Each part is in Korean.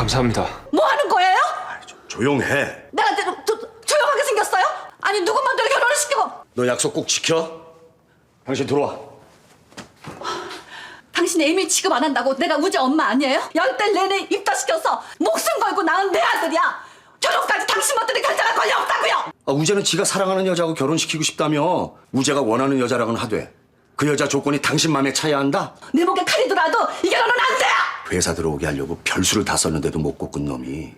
감사합니다. 뭐 하는 거예요? 조용해. 내가 조, 조, 조용하게 생겼어요? 아니 누구 맘대로 결혼을 시키고 너 약속 꼭 지켜. 당신 들어와. 당신이 애미 취급 안 한다고 내가 우지 엄마 아니에요? 열달 내내 입다시켜서 목숨 걸고 낳은 내 아들이야 결혼까지 당신 멋들이 결정할 권리 없다고요 아, 우재는 지가 사랑하는 여자하고 결혼시키고 싶다며. 우재가 원하는 여자랑은 하되 그 여자 조건이 당신 맘에 차야 한다. 내 목에 칼이 들어와도 이 결혼은 안 돼요 회사 들어오게 하려고 별수를 다 썼는데도 못 꺾은 놈이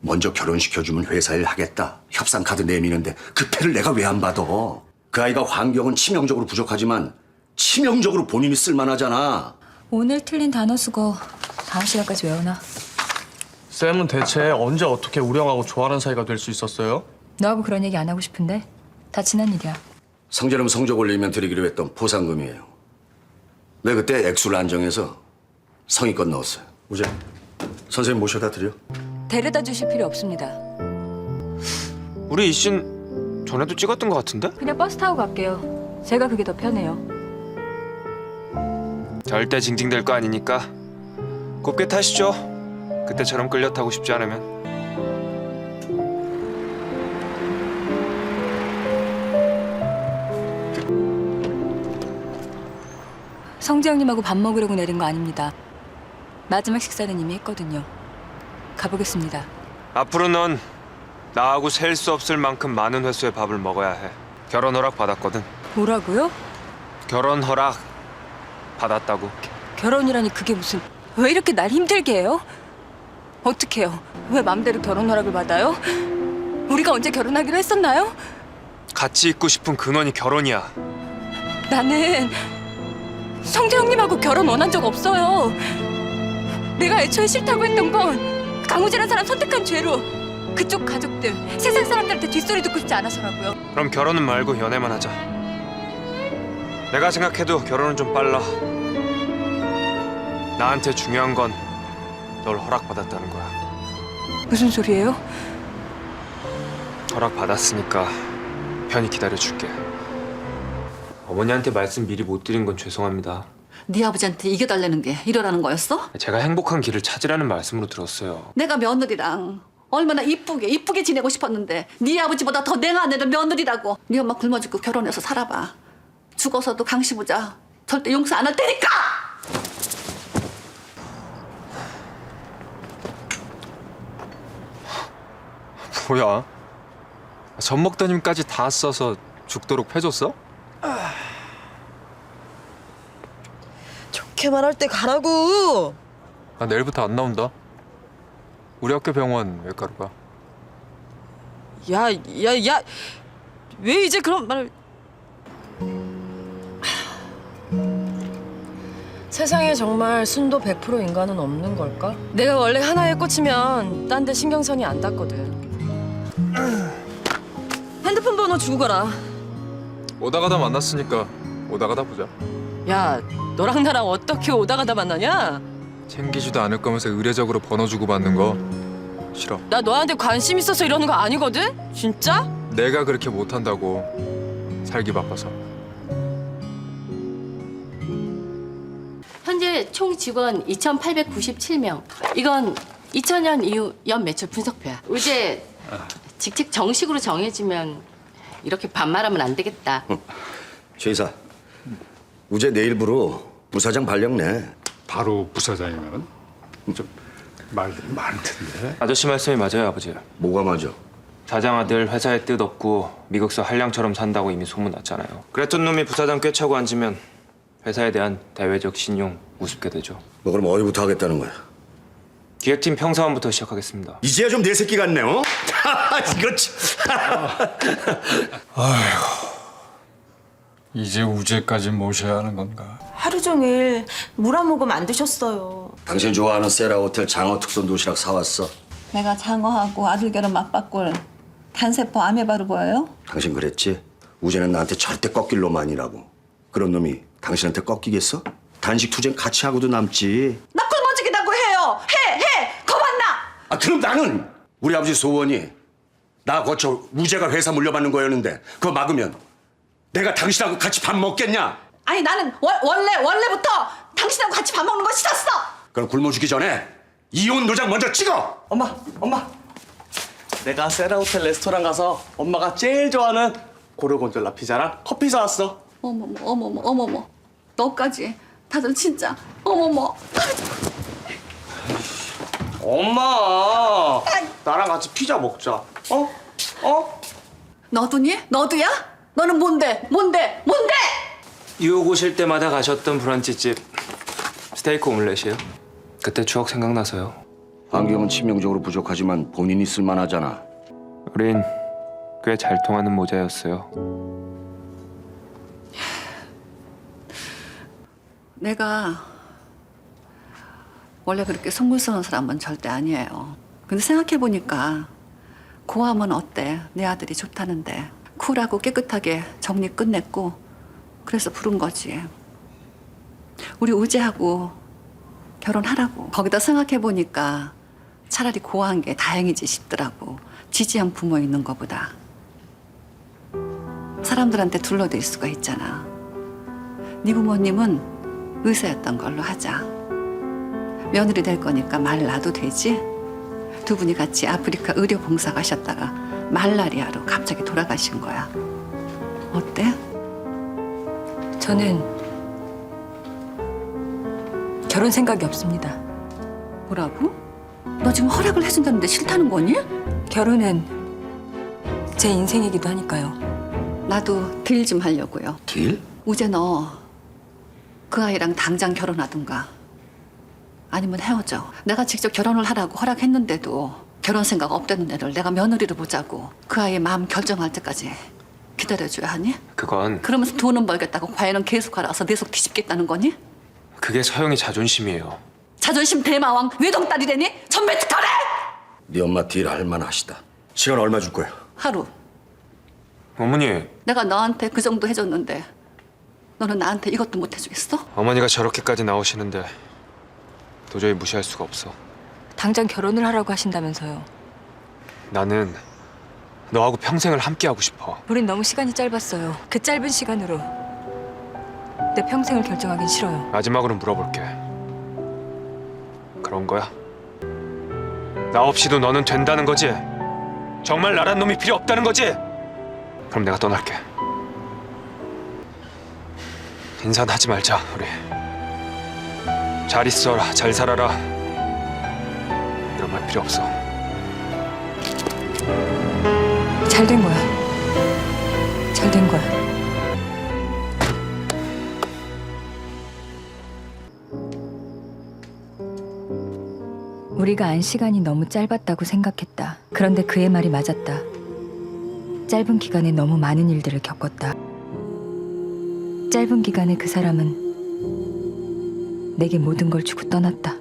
먼저 결혼시켜주면 회사 일 하겠다. 협상 카드 내미는데 그 패를 내가 왜 안 받아? 그 아이가 환경은 치명적으로 부족하지만 치명적으로 본인이 쓸만하잖아. 오늘 틀린 단어 수거 다음 시간까지 외워놔. 쌤은 대체 언제 어떻게 우령하고 좋아하는 사이가 될 수 있었어요? 너하고 그런 얘기 안 하고 싶은데 다 지난 일이야. 성재름 성적 올리면 드리기로 했던 보상금이에요. 내 그때 액수를 안 정해서 성의껏 넣었어요. 우재, 선생님 모셔다 드려. 데려다 주실 필요 없습니다. 우리 이신 전에도 찍었던 것 같은데? 그냥 버스 타고 갈게요. 제가 그게 더 편해요. 절대 징징댈 거 아니니까 곱게 타시죠. 그때처럼 끌려 타고 싶지 않으면. 성재 형님하고 밥 먹으려고 내린 거 아닙니다. 마지막 식사는 이미 했거든요. 가보겠습니다. 앞으로 넌 나하고 셀 수 없을 만큼 많은 횟수의 밥을 먹어야 해. 결혼 허락 받았거든. 뭐라고요? 결혼 허락 받았다고. 결혼이라니 그게 무슨 왜 이렇게 날 힘들게 해요? 어떡해요? 왜 맘대로 결혼 허락을 받아요? 우리가 언제 결혼하기로 했었나요? 같이 있고 싶은 근원이 결혼이야. 나는 성재 형님하고 결혼 원한 적 없어요. 내가 애초에 싫다고 했던 건 강우재란 사람 선택한 죄로 그쪽 가족들, 세상 사람들한테 뒷소리 듣고 싶지 않아서라고요. 그럼 결혼은 말고 연애만 하자. 내가 생각해도 결혼은 좀 빨라. 나한테 중요한 건 널 허락받았다는 거야. 무슨 소리예요? 허락받았으니까 편히 기다려줄게. 어머니한테 말씀 미리 못 드린 건 죄송합니다. 네 아버지한테 이겨달라는 게 이러라는 거였어? 제가 행복한 길을 찾으라는 말씀으로 들었어요. 내가 며느리랑 얼마나 이쁘게 이쁘게 지내고 싶었는데 네 아버지보다 더 내가 아내를 며느리라고 네 엄마 굶어 죽고 결혼해서 살아봐 죽어서도 강시부자 절대 용서 안 할 테니까 뭐야? 젖 먹더님까지 다 써서 죽도록 패줬어? 좋게 말할 때 가라고. 아, 내일부터 안 나온다. 우리 학교 병원 외과로 가. 야, 야, 야. 왜 이제 그런 말을? 세상에 정말 순도 100% 인간은 없는 걸까? 내가 원래 하나에 꽂히면 딴 데 신경선이 안 닿거든. 핸드폰 번호 주고 가라. 오다 가다 만났으니까 오다 가다 보자. 야, 너랑 나랑 어떻게 오다 가다 만나냐? 챙기지도 않을 거면서 의례적으로 번호 주고 받는 거 싫어. 나 너한테 관심 있어서 이러는 거 아니거든? 진짜? 내가 그렇게 못한다고 살기 바빠서. 현재 총 직원 2,897명. 이건 2000년 이후 연 매출 분석표야. 이제 직책 정식으로 정해지면 이렇게 반말하면 안 되겠다. 최 이사, 우재 내일부로 부사장 발령 내. 바로 부사장이면 좀 말들이 많을 텐데. 아저씨 말씀이 맞아요, 아버지. 뭐가 맞아? 사장 아들 회사에 뜻 없고 미국서 한량처럼 산다고 이미 소문 났잖아요. 그랬던 놈이 부사장 꿰차고 앉으면 회사에 대한 대외적 신용 우습게 되죠. 너 그럼 어디부터 하겠다는 거야? 기획팀 평사원부터 시작하겠습니다. 이제야 좀 내 새끼 같네, 어? 이거 참. 이제 우재까지 모셔야 하는 건가? 하루 종일 물 한 모금 안 드셨어요. 당신 좋아하는 세라 호텔 장어 특선 도시락 사왔어. 내가 장어하고 아들 결혼 맞바꿀 단세포 아메바로 보여요? 당신 그랬지? 우재는 나한테 절대 꺾일 놈 아니라고. 그런 놈이 당신한테 꺾이겠어? 단식 투쟁 같이 하고도 남지. 나 굶어 죽이다고 해요 해해 거만나 아 그럼 나는 우리 아버지 소원이 나 거쳐 우재가 회사 물려받는 거였는데 그거 막으면 내가 당신하고 같이 밥 먹겠냐? 아니 나는 월, 원래 원래부터 당신하고 같이 밥 먹는 거 싫었어 그럼 굶어 죽기 전에 이혼 도장 먼저 찍어! 엄마, 엄마. 내가 세라호텔 레스토랑 가서 엄마가 제일 좋아하는 고르곤졸라 피자랑 커피 사왔어. 어머머 어머머 어머머 너까지 다들 진짜 어머머 엄마, 나랑 같이 피자 먹자. 어? 어? 너도니? 너도야? 너는 뭔데? 뭔데? 뭔데? 유혹 오실 때마다 가셨던 브런치집 스테이크 오믈렛이에요. 그때 추억 생각나서요. 환경은 치명적으로 부족하지만 본인이 쓸만하잖아. 우린 꽤 잘 통하는 모자였어요. 내가 원래 그렇게 속물스러운 사람은 절대 아니에요. 근데 생각해보니까 고함은 어때? 내 아들이 좋다는데 쿨하고 깨끗하게 정리 끝냈고 그래서 부른 거지. 우리 우재하고 결혼하라고. 거기다 생각해 보니까 차라리 고한 게 다행이지 싶더라고. 지지한 부모 있는 거보다. 사람들한테 둘러댈 수가 있잖아. 네 부모님은 의사였던 걸로 하자. 며느리 될 거니까 말 놔도 되지? 두 분이 같이 아프리카 의료 봉사 가셨다가 말라리아로 갑자기 돌아가신 거야. 어때? 저는 결혼 생각이 없습니다. 뭐라고? 너 지금 허락을 해준다는데 싫다는 거니? 결혼은 제 인생이기도 하니까요. 나도 딜 좀 하려고요. 딜? 우재 너 그 아이랑 당장 결혼하든가 아니면 헤어져. 내가 직접 결혼을 하라고 허락했는데도 결혼 생각 없다는 애를 내가 며느리로 보자고 그 아이의 마음 결정할 때까지 기다려줘야 하니? 그건 그러면서 돈은 벌겠다고 과외는 계속 알아서 내 속 뒤집겠다는 거니? 그게 서영이 자존심이에요. 자존심 대마왕 외동딸이 되니? 전배트 털해! 네 엄마 딜 할만하시다. 시간 얼마 줄 거야? 하루 어머니, 내가 너한테 그 정도 해줬는데 너는 나한테 이것도 못 해주겠어? 어머니가 저렇게까지 나오시는데 도저히 무시할 수가 없어. 당장 결혼을 하라고 하신다면서요. 나는 너하고 평생을 함께하고 싶어. 우린 너무 시간이 짧았어요. 그 짧은 시간으로 내 평생을 결정하긴 싫어요. 마지막으로 물어볼게. 그런 거야? 나 없이도 너는 된다는 거지? 정말 나란 놈이 필요 없다는 거지? 그럼 내가 떠날게. 인사는 하지 말자, 우리. 잘 있어라, 잘 살아라. 말 필요 없어. 잘 된 거야. 잘 된 거야. 우리가 안 시간이 너무 짧았다고 생각했다. 그런데 그의 말이 맞았다. 짧은 기간에 너무 많은 일들을 겪었다. 짧은 기간에 그 사람은 내게 모든 걸 주고 떠났다.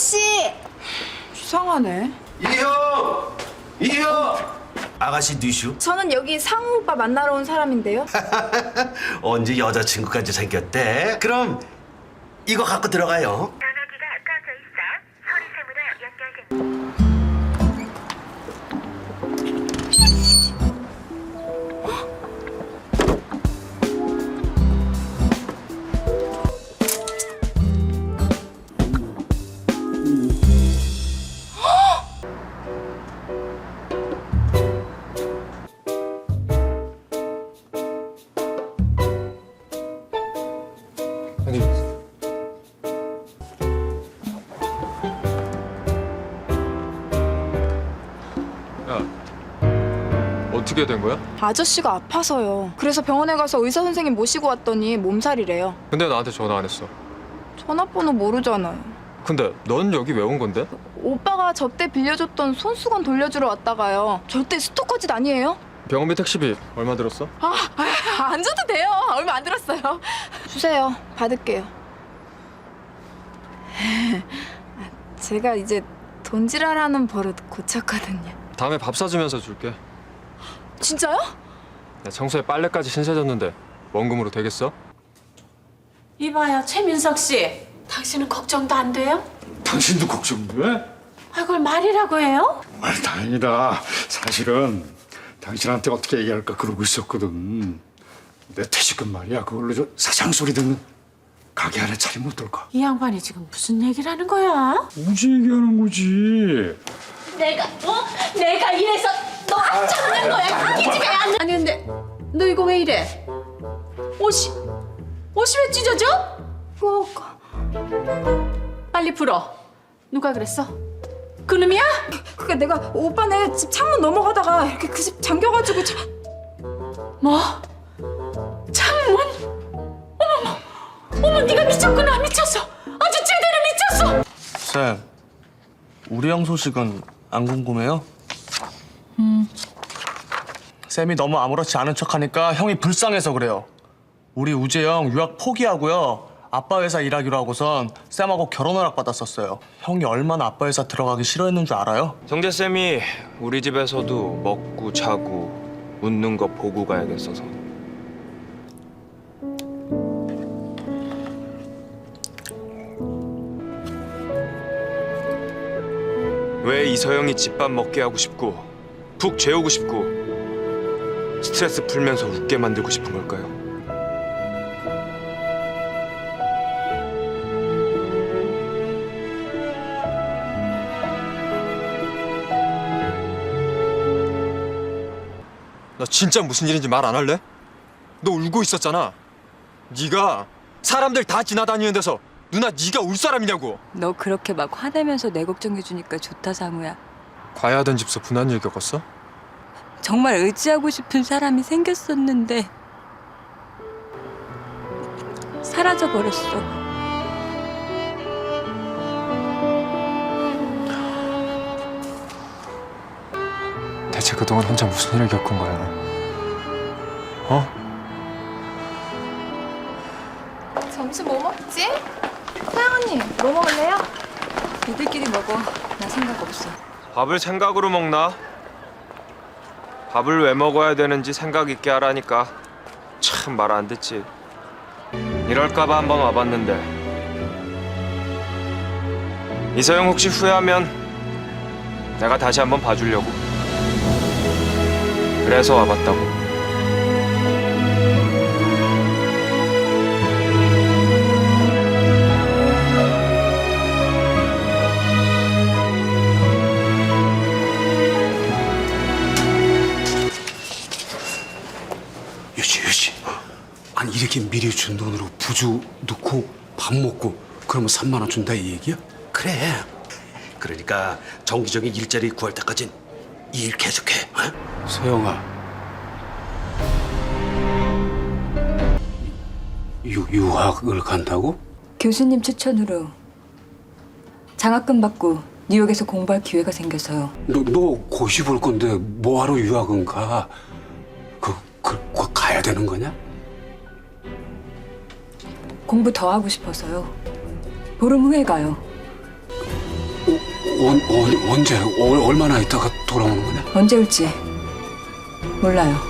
아저씨! 수상하네. 이효! 이효! 아가씨 뉴슈? 저는 여기 상우 오빠 만나러 온 사람인데요. 언제 여자친구까지 생겼대? 그럼 이거 갖고 들어가요. 어떻게 된 거야? 아저씨가 아파서요. 그래서 병원에 가서 의사 선생님 모시고 왔더니 몸살이래요. 근데 나한테 전화 안 했어. 전화번호 모르잖아요. 근데 넌 여기 왜 온 건데? 오빠가 저때 빌려줬던 손수건 돌려주러 왔다가요. 절대 스토커 짓 아니에요? 병원비 택시비 얼마 들었어? 아, 안 줘도 돼요. 얼마 안 들었어요. 주세요. 받을게요. 제가 이제 돈지랄하는 버릇 고쳤거든요. 다음에 밥 사주면서 줄게. 진짜요? 나 청소에 빨래까지 신세졌는데 원금으로 되겠어? 이봐요, 최민석 씨. 당신은 걱정도 안 돼요? 당신도 걱정돼? 아, 그걸 말이라고 해요? 아, 다행이다. 사실은 당신한테 어떻게 얘기할까 그러고 있었거든. 내 퇴직금 말이야. 그걸로 저 사장 소리 듣는 가게 하나 차리 못 들까? 이 양반이 지금 무슨 얘기를 하는 거야? 우지 얘기하는 거지. 내가 어? 내가 이래서 너 잡는 거야? 이 집에 안 아니 근데 너 이거 왜 이래? 옷이 옷이 왜 찢어져? 뭐가? 빨리 풀어. 누가 그랬어? 그놈이야? 그게 내가 오빠네 집 창문 넘어가다가 이렇게 그 집 잠겨가지고 참... 뭐? 창문? 어머머, 어머 네가 미쳤구나 미쳤어. 아주 제대로 미쳤어. 쌤, 우리 형 소식은 안 궁금해요? 음. 쌤이 너무 아무렇지 않은 척하니까 형이 불쌍해서 그래요. 우리 우재 형 유학 포기하고요. 아빠 회사 일하기로 하고선 쌤하고 결혼 허락 받았었어요. 형이 얼마나 아빠 회사 들어가기 싫어했는 줄 알아요? 정재 쌤이 우리 집에서도 먹고 자고 웃는 거 보고 가야겠어서. 왜 이서영이 집밥 먹게 하고 싶고 푹 재우고 싶고 스트레스 풀면서 웃게 만들고 싶은 걸까요? 너 진짜 무슨 일인지 말 안 할래? 너 울고 있었잖아. 네가 사람들 다 지나다니는 데서 누나 네가 울 사람이냐고. 너 그렇게 막 화내면서 내 걱정해주니까 좋다 사무야. 과외하던 집서 분한 일 겪었어? 정말 의지하고 싶은 사람이 생겼었는데 사라져 버렸어. 대체 그동안 혼자 무슨 일을 겪은 거야? 어? 점심 뭐 먹지? 서영 언니 뭐 먹을래요? 니들끼리 먹어. 나 생각 없어. 밥을 생각으로 먹나? 밥을 왜 먹어야 되는지 생각 있게 하라니까. 참 말 안 듣지. 이럴까봐 한번 와봤는데. 이서영 혹시 후회하면 내가 다시 한번 봐주려고. 그래서 와봤다고 이렇게 미리 준 돈으로 부주 넣고 밥 먹고 그러면 3만 원 준다 이 얘기야? 그래. 그러니까 정기적인 일자리 구할 때까진 이 일 계속해. 어? 서영아 유, 유학을 간다고? 교수님 추천으로 장학금 받고 뉴욕에서 공부할 기회가 생겨서요. 너, 너 고시 볼 건데 뭐하러 유학은 가? 그, 그, 그 가야 되는 거냐? 공부 더 하고 싶어서요. 보름 후에 가요. 어, 언, 언, 언제? 얼, 얼마나 있다가 돌아오는 거냐? 언제 올지 몰라요.